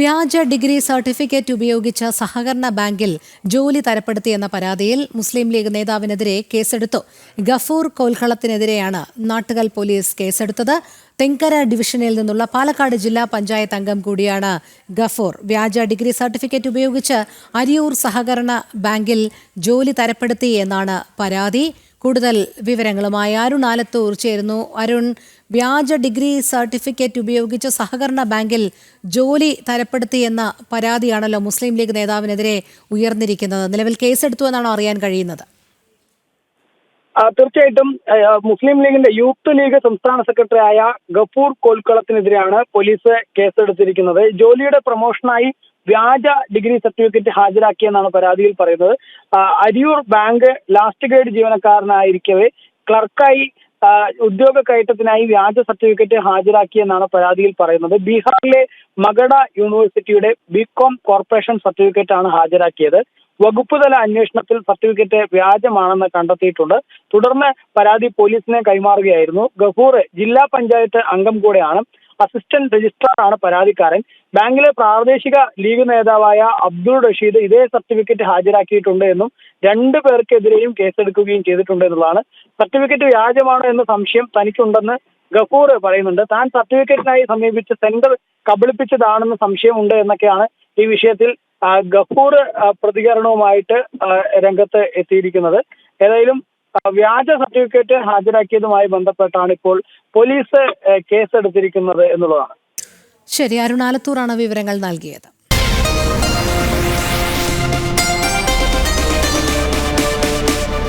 വ്യാജ degree certificate ഉപയോഗിച്ച സഹകരണ ബാങ്കിൽ ജോലി തരപ്പെടുത്തിയെന്ന പരാതിയിൽ മുസ്ലിം ലീഗ് നേതാവിനെതിരെ കേസെടുത്തു. ഗഫൂർ കോൽഹളത്തിനെതിരെയാണ് നാട്ടുകൽ പോലീസ് കേസെടുത്തത്. തെങ്കര ഡിവിഷനിൽ നിന്നുള്ള പാലക്കാട് ജില്ലാ പഞ്ചായത്ത് അംഗം കൂടിയാണ് ഗഫൂർ. വ്യാജ ഡിഗ്രി സർട്ടിഫിക്കറ്റ് ഉപയോഗിച്ച് അരിയൂർ സഹകരണ ബാങ്കിൽ ജോലി തരപ്പെടുത്തി എന്നാണ് പരാതി. കൂടുതൽ വിവരങ്ങളുമായി അരുൺ ആലത്തൂർ ചേരുന്നു. അരുൺ വ്യാജ ഡിഗ്രി സർട്ടിഫിക്കറ്റ് ഉപയോഗിച്ച് സഹകരണ ബാങ്കിൽ ജോലി തരപ്പെടുത്തിയെന്ന പരാതിയാണല്ലോ മുസ്ലിം ലീഗ് നേതാവിനെതിരെ ഉയർന്നിരിക്കുന്നത്. നിലവിൽ കേസെടുത്തു എന്നാണോ അറിയാൻ കഴിയുന്നത്? തീർച്ചയായിട്ടും മുസ്ലിം ലീഗിന്റെ യൂത്ത് ലീഗ് സംസ്ഥാന സെക്രട്ടറി ആയ ഗഫൂർ കോൽക്കളത്തിനെതിരെയാണ് പോലീസ് കേസെടുത്തിരിക്കുന്നത്. ജോലിയുടെ പ്രൊമോഷനായി വ്യാജ ഡിഗ്രി സർട്ടിഫിക്കറ്റ് ഹാജരാക്കിയെന്നാണ് പരാതിയിൽ പറയുന്നത്. അരിയൂർ ബാങ്ക് ലാസ്റ്റ് ഗ്രേഡ് ജീവനക്കാരനായിരിക്കവേ ക്ലർക്കായി ഉദ്യോഗ കയറ്റത്തിനായി വ്യാജ സർട്ടിഫിക്കറ്റ് ഹാജരാക്കിയെന്നാണ് പരാതിയിൽ പറയുന്നത്. ബീഹാറിലെ മഗഡ യൂണിവേഴ്സിറ്റിയുടെ ബികോം കോർപ്പറേഷൻ സർട്ടിഫിക്കറ്റ് ആണ് ഹാജരാക്കിയത്. വകുപ്പ് തല അന്വേഷണത്തിൽ സർട്ടിഫിക്കറ്റ് വ്യാജമാണെന്ന് കണ്ടെത്തിയിട്ടുണ്ട്. തുടർന്ന് പരാതി പോലീസിനെ കൈമാറുകയായിരുന്നു. ഗഫൂർ ജില്ലാ പഞ്ചായത്ത് അംഗം കൂടെയാണ്. അസിസ്റ്റന്റ് രജിസ്ട്രാർ ആണ് പരാതിക്കാരൻ. ബാങ്കിലെ പ്രാദേശിക ലീഗ് നേതാവായ അബ്ദുൾ റഷീദ് ഇതേ സർട്ടിഫിക്കറ്റ് ഹാജരാക്കിയിട്ടുണ്ട് എന്നും രണ്ടു പേർക്കെതിരെയും കേസെടുക്കുകയും ചെയ്തിട്ടുണ്ട് എന്നുള്ളതാണ്. സർട്ടിഫിക്കറ്റ് വ്യാജമാണ് എന്ന സംശയം തനിക്കുണ്ടെന്ന് ഗഫൂർ പറയുന്നുണ്ട്. താൻ സർട്ടിഫിക്കറ്റിനായി സമീപിച്ച് സെന്റർ കബളിപ്പിച്ചതാണെന്ന് സംശയമുണ്ട് എന്നൊക്കെയാണ് ഈ വിഷയത്തിൽ ഗഫൂർ പ്രതികരണവുമായിട്ട് രംഗത്ത് എത്തിയിരിക്കുന്നത്. ഏതായാലും വ്യാജ സർട്ടിഫിക്കറ്റ് ഹാജരാക്കിയതുമായി ബന്ധപ്പെട്ടാണ് ഇപ്പോൾ പോലീസ് കേസെടുത്തിരിക്കുന്നത് എന്നുള്ളതാണ്. ശരി അരുണാലത്തൂറാണ് വിവരങ്ങൾ നൽകിയത്.